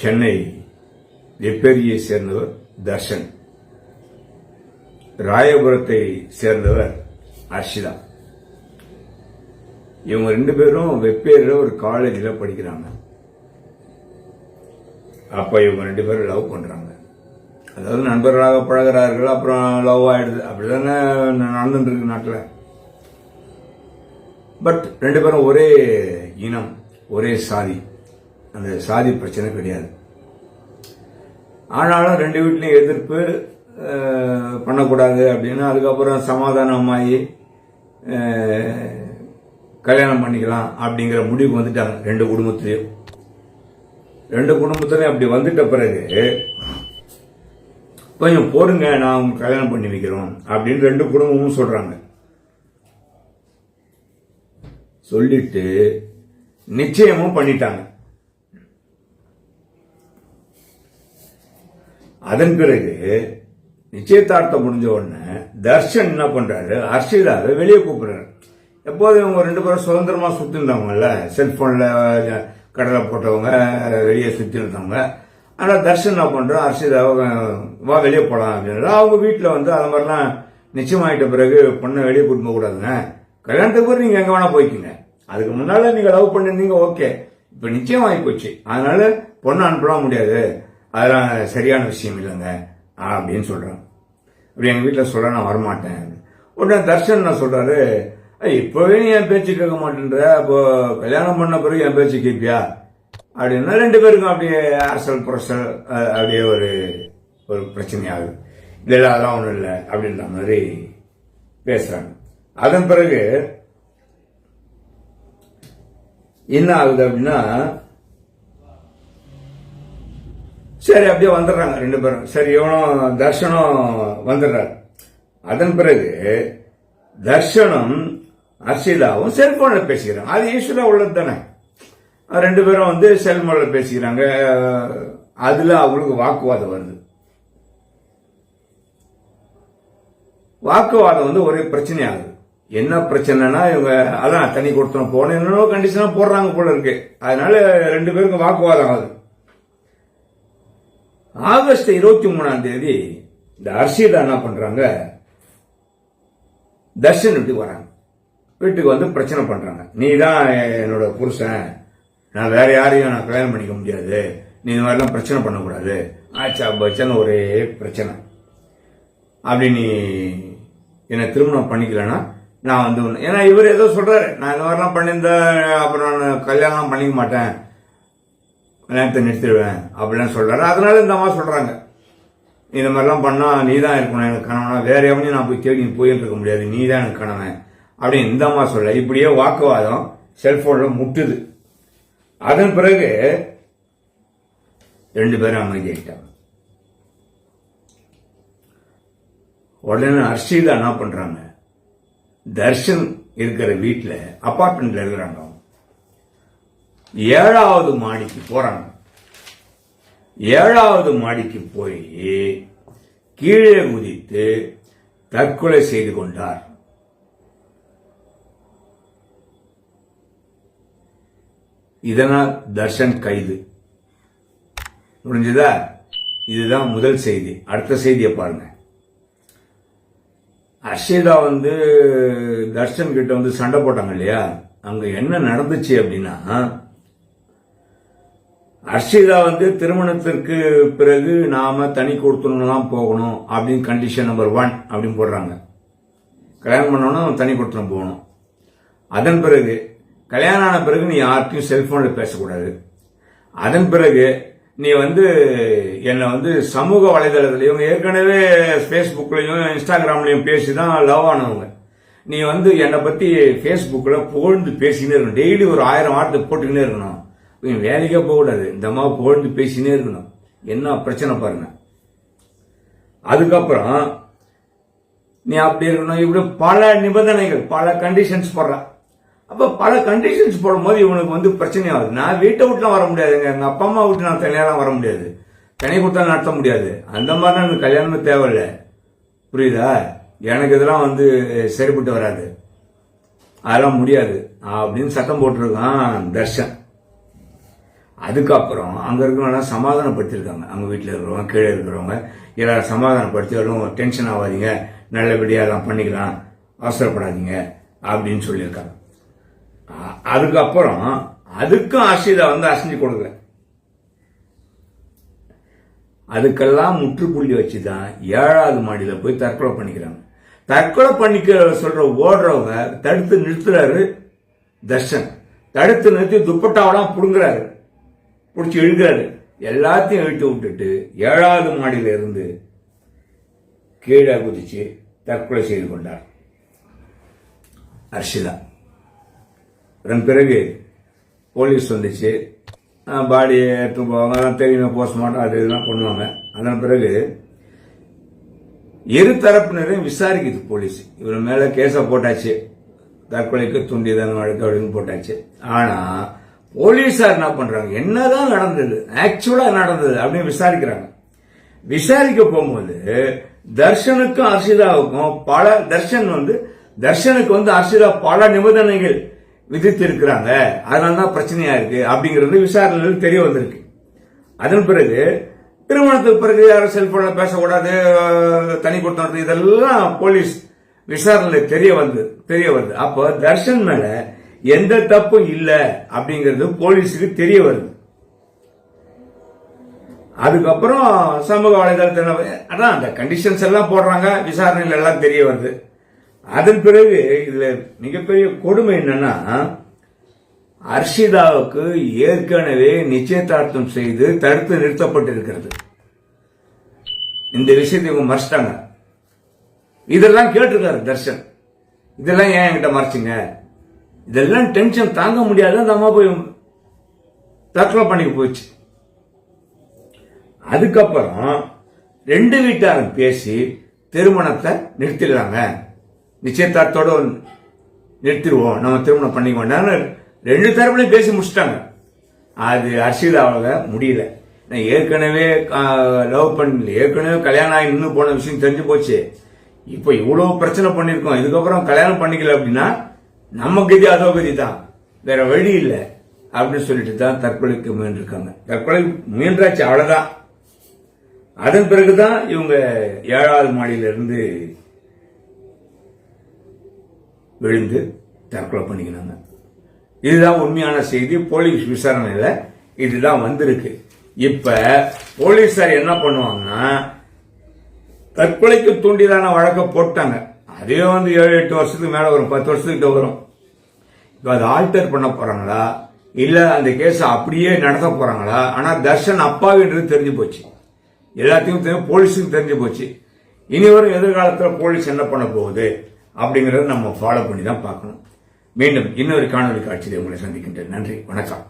சென்னை எப்பேரியை சேர்ந்தவர் தர்ஷன். ராயபுரத்தை சேர்ந்தவர் அர்ஷிதா. இவங்க ரெண்டு பேரும் வெப்பேரியில் ஒரு காலேஜில் படிக்கிறாங்க. அப்போ இவங்க ரெண்டு பேரும் லவ் பண்ணுறாங்க அதாவது நண்பர்களாக பழகுறார்கள் அப்புறம் லவ் ஆயிடுது. அப்படிதானே நடந்துட்டு இருக்கு நாட்டில். பட் ரெண்டு பேரும் ஒரே இனம் ஒரே சாதி. அந்த சாதி பிரச்சனை கிடையாது. ஆனாலும் ரெண்டு வீட்லையும் எதிர்ப்பு பண்ணக்கூடாது அப்படின்னு அதுக்கப்புறம் சமாதானமாகி கல்யாணம் பண்ணிக்கலாம் அப்படிங்கிற முடிவுக்கு வந்துட்டாங்க ரெண்டு குடும்பத்திலையும். ரெண்டு குடும்பத்திலையும் அப்படி வந்துட்ட பிறகு கொஞ்சம் போடுங்க நான் கல்யாணம் பண்ணி வைக்கிறோம் அப்படின்னு ரெண்டு குடும்பமும் சொல்றாங்க. சொல்லிட்டு நிச்சயமும் பண்ணிட்டாங்க. அதன் பிறகு நிச்சயதார்த்தம் முடிஞ்ச உடனே தர்ஷன் என்ன பண்றாரு? ஹர்ஷிதாவை வெளியே கூப்பிடுறாரு. எப்போதும் இவங்க ரெண்டு பேரும் சுதந்திரமா சுத்திருந்தவங்கல்ல. செல்போன்ல கடலை போட்டவங்க வெளியே சுத்தி இருந்தவங்க ஆனா தர்ஷன் என்ன பண்றோம் ஹர்ஷிதாவை வா வெளியே போலாம் அப்படின்னு அவங்க வீட்டில் வந்து அது மாதிரிலாம் நிச்சயமாயிட்ட பிறகு பொண்ணை வெளியே கூட்டு கூடாதுங்க. கல்யாணத்துக்கு பிறகு நீங்க எங்க வேணா போய்க்குங்க. அதுக்கு முன்னால நீங்க லவ் பண்ணிருந்தீங்க ஓகே. இப்ப நிச்சயம் ஆகி போச்சு. அதனால பொண்ணை அனுப்பலாம் முடியாது. அதெல்லாம் சரியான விஷயம் இல்லைங்க அப்படின்னு சொல்றான். அப்படி எங்கள் வீட்டில் சொல்ல நான் வரமாட்டேன். உடனே தர்ஷன் நான் சொல்கிறாரு இப்போவே நீ என் பேச்சு கேட்க மாட்டேன்ற அப்போ கல்யாணம் பண்ண பிறகு என் பேச்சு கேட்பியா? அப்படின்னா ரெண்டு பேருக்கும் அப்படியே அரசல் புரசல் அப்படியே ஒரு ஒரு பிரச்சனையாகுது. இல்லை அதெல்லாம் ஒன்றும் இல்லை அப்படின்ற மாதிரி பேசுகிறாங்க அதன் பிறகு என்ன ஆகுது அப்படின்னா சரி அப்படியே வந்துடுறாங்க ரெண்டு பேரும். சரி இவனும் தர்ஷனம் வந்துடுறாரு அதன் பிறகு தர்ஷனம் அர்ஷிதாவும் செல்போனில் பேசிக்கிறாங்க. அது ஈஸ்வரா உள்ளது தானே. ரெண்டு பேரும் வந்து செல்போன்ல பேசிக்கிறாங்க. அதுல அவங்களுக்கு வாக்குவாதம் வருது. வாக்குவாதம் வந்து ஒரே பிரச்சனையாகுது. என்ன பிரச்சனைனா இவங்க அதான் தண்ணி கொடுத்தோம் போன என்னென்னோ கண்டிஷனா போடுறாங்க போல இருக்கு. அதனால ரெண்டு பேருக்கும் வாக்குவாதம் ஆகுது. ஆகஸ்ட் இருபத்தி மூணாம் தேதி இந்த அர்ஷிதா என்ன பண்றாங்க? தர்ஷன் வீட்டுக்கு வராங்க. வீட்டுக்கு வந்து பிரச்சனை பண்றாங்க. நீ தான் என்னோட புருஷன். நான் வேற யாரையும் நான் கல்யாணம் பண்ணிக்க முடியாது. நீ இந்த மாதிரிலாம் பிரச்சனை பண்ணக்கூடாது. ஆச்சா பச்சன்னு ஒரே பிரச்சனை. அப்படி நீ என்னை திருமணம் பண்ணிக்கலன்னா நான் வந்து ஏன்னா இவர் ஏதோ சொல்றாரு நான் இந்த மாதிரிலாம் பண்ணியிருந்த அப்புறம் நான் கல்யாணம் பண்ணிக்க மாட்டேன். கல்யாணத்தை நிறுத்திடுவேன் அப்படிலாம் சொல்றாரு. அதனால இந்த அம்மா சொல்றாங்க. நீ இந்த மாதிரிலாம் பண்ணா நீ தான் இருக்கணும் எனக்கு கணவனா வேற எவனையும் நான் போய் தேடி போயிட்டு இருக்க முடியாது நீ தான் எனக்கு கணவன் அப்படின்னு இந்த அம்மா சொல்ல இப்படியே வாக்குவாதம் செல்போன்ல முட்டுது. அதன் பிறகு ரெண்டு பேரும் அமைதியாயிட்டாங்க உடனே ஹர்ஷிதா என்ன பண்றாங்க? தர்ஷன் இருக்கிற வீட்டில் அப்பார்ட்மெண்ட்டில் இருக்கிறாங்க ஏழாவது மாடிக்கு போறாங்க. ஏழாவது மாடிக்கு போய் கீழே குதித்து தற்கொலை செய்து கொண்டார். இதனால் தர்ஷன் கைது. முடிஞ்சதா இதுதான் முதல் செய்தி. அடுத்த செய்தியை பாருங்க. அர்ஷிதா வந்து தர்ஷன் கிட்ட வந்து சண்டை போட்டாங்க இல்லையா? அங்க என்ன நடந்துச்சு அப்படின்னா அர்ஷிதா வந்து திருமணத்திற்கு பிறகு நாம தனி கொடுத்தணும் போகணும் அப்படின்னு கண்டிஷன் நம்பர் ஒன் அப்படின்னு போடுறாங்க. கல்யாணம் பண்ணணும் தனி கொடுத்தனம் போகணும். அதன் பிறகு கல்யாணம் ஆன பிறகு நீ யார்கிட்டயும் செல்போனில் பேசக்கூடாது. அதன் பிறகு நீ வந்து என்னை வந்து சமூக வலைதளத்திலையும் ஏற்கனவே ஃபேஸ்புக்லையும் இன்ஸ்டாகிராம்லையும் பேசி தான் லவ் ஆனவங்க. நீ வந்து என்னை பற்றி ஃபேஸ்புக்கில் புகழ்ந்து பேசினே இருக்கணும். டெய்லி ஒரு ஆயிரம் வார்த்தை போட்டுக்கினே இருக்கணும். வேலைக்கே போகக்கூடாது. இந்த அம்மா புகழ்ந்து பேசினே இருக்கணும். என்ன பிரச்சனை பாருங்க. அதுக்கப்புறம் நீ அப்படி இருக்கணும். இப்படி பல நிபந்தனைகள் பல கண்டிஷன்ஸ் போடுறான் அப்போ பல கண்டிஷன்ஸ் போடும்போது இவனுக்கு வந்து பிரச்சனை ஆகுது. நான் வீட்டை விட்டுலாம் வர முடியாதுங்க. எங்கள் அப்பா அம்மா விட்டு நான் தனியாலாம் வர முடியாது. தனி கொடுத்தா நடத்த முடியாது. அந்த மாதிரிலாம் எனக்கு கல்யாணமே தேவையில்லை. புரியுதா? எனக்கு இதெல்லாம் வந்து சரிப்பட்டு வராது. அதெல்லாம் முடியாது. அப்படின்னு சத்தம் போட்டிருக்கான் தர்ஷன். அதுக்கப்புறம் அங்கே இருக்கிறவங்க சமாதானப்படுத்திருக்காங்க அவங்க வீட்டில் இருக்கிறவங்க கீழே இருக்கிறவங்க எல்லாரும் சமாதானப்படுத்தி எதுவும் டென்ஷன் ஆகாதீங்க. நல்லபடியாக எல்லாம் பண்ணிக்கலாம். அவசரப்படாதீங்க. அப்படின்னு சொல்லியிருக்காங்க. அதுக்கப்புறம் அதுக்கும் அர்ஷிதா வந்து அசைஞ்சு கொடுக்கல. அதுக்கெல்லாம் முற்றுப்புள்ளி வச்சு தான் ஏழாவது மாடியில் போய் தற்கொலை பண்ணிக்கிறாங்க. தற்கொலை பண்ணிக்க சொல்ற ஓடுறவங்க தடுத்து நிறுத்துறாரு தர்ஷன். தடுத்து நிறுத்தி துப்பட்டாவெல்லாம் பிடுங்குறாரு. பிடிச்சி இழுக்கிறாரு. எல்லாத்தையும் இழுத்து விட்டுட்டு ஏழாவது மாடியில இருந்து கீழே குதிச்சு தற்கொலை செய்து கொண்டார். அர்ஷிதா. அதன் பிறகு போலீஸ் வந்துச்சு. பாடியை எடுத்து போவாங்க. அதெல்லாம் தெரியும் போஸ்ட்மார்ட்டம் அது இதெல்லாம் பண்ணுவாங்க. அதன் பிறகு இரு தரப்பினரையும் விசாரிக்குது போலீஸ். இவர் மேலே கேஸை போட்டாச்சு. தற்கொலைக்கு துண்டிதான் வழக்கு அப்படின்னு போட்டாச்சு. ஆனால் போலீஸார் என்ன பண்றாங்க? என்னதான் நடந்தது? ஆக்சுவலா நடந்தது அப்படின்னு விசாரிக்கிறாங்க. விசாரிக்க போகும்போது தர்ஷனுக்கும் அர்ஷிதாவுக்கும் பல தர்ஷன் வந்து தர்ஷனுக்கு வந்து அர்ஷிதா பல நிபந்தனைகள் விதித்து இருக்கிறாங்க அதனால தான் பிரச்சனையா இருக்கு அப்படிங்கிறது விசாரணையில் தெரிய வந்திருக்கு. அதன் பிறகு திருமணத்துக்கு பிறகு யாரும் செல்போன்ல பேசக்கூடாது தனி கொடுத்தது இதெல்லாம் போலீஸ் விசாரணையில் தெரிய வந்து தெரிய வருது. அப்போ தர்ஷன் மேல எந்த தப்பும் இல்லை அப்படிங்கிறது போலீஸுக்கு தெரிய வருது. அதுக்கப்புறம் சமூக வலைதளத்தில் அதான் அந்த கண்டிஷன்ஸ் எல்லாம் போடுறாங்க விசாரணையில் எல்லாம் தெரிய வருது. அதன் பிறகு இதுல மிகப்பெரிய கொடுமை என்னன்னா அர்ஷிதாவுக்கு ஏற்கனவே நிச்சயதார்த்தம் செய்து தடுத்து நிறுத்தப்பட்டிருக்கிறது. இந்த விஷயத்தை இவங்க மறைச்சிட்டாங்க. இதெல்லாம் கேட்டிருக்காரு தர்ஷன். இதெல்லாம் ஏன் என்கிட்ட மறைச்சிங்க? இதெல்லாம் டென்ஷன் தாங்க முடியாத அந்த அம்மா போய் தற்கொலை பண்ணிக்க போச்சு. அதுக்கப்புறம் ரெண்டு வீட்டாரும் பேசி திருமணத்தை நிறுத்திடுறாங்க. நிச்சயத்தார்த்தோட நிறுத்திடுவோம் நம்ம திருமணம் பண்ணிக்க ரெண்டு தரப்புலையும் பேசி முடிச்சிட்டாங்க. அது அர்ஷிதாவால முடியல. நான் ஏற்கனவே லவ் பண்ணல ஏற்கனவே கல்யாணம் ஆகி நின்று போன விஷயம் தெரிஞ்சு போச்சு. இப்போ இவ்வளோ பிரச்சனை பண்ணியிருக்கோம் இதுக்கப்புறம் கல்யாணம் பண்ணிக்கல அப்படின்னா நம்ம கதி அதோ கதி தான். வேற வழி இல்லை. அப்படின்னு சொல்லிட்டு தான் தற்கொலைக்கு முயன்றிருக்காங்க. தற்கொலை முயன்றாச்சு அவ்வளவுதான். அதன் பிறகுதான் இவங்க ஏழாவது மாடியில இருந்து விழுந்து தற்கொலை பண்ணிக்கினாங்க. இதுதான் உண்மையான செய்தி. போலீஸ் விசாரணையில இதுதான் வந்திருக்கு. இப்ப போலீஸார் என்ன பண்ணுவாங்கன்னா தற்கொலைக்கு தூண்டிதான வழக்க போட்டாங்க. அதே வந்து ஏழு எட்டு வருஷத்துக்கு மேலே வரும். பத்து வருஷத்துக்கிட்ட வரும். இப்போ அதை ஆல்டர் பண்ண போறாங்களா? இல்லை அந்த கேஸ் அப்படியே நடத்த போறாங்களா? ஆனால் தர்ஷன் அப்பாவின்றது தெரிஞ்சு போச்சு. எல்லாத்தையும் தெரியும் போலீஸுக்கு தெரிஞ்சு போச்சு. இனி வரும் எதிர்காலத்தில் போலீஸ் என்ன பண்ண போகுது? அப்படிங்கிறத நம்ம ஃபாலோ பண்ணி தான் பார்க்கணும். மீண்டும் இன்னொரு காணொலி காட்சியில் உங்களை சந்திக்கின்றேன். நன்றி வணக்கம்.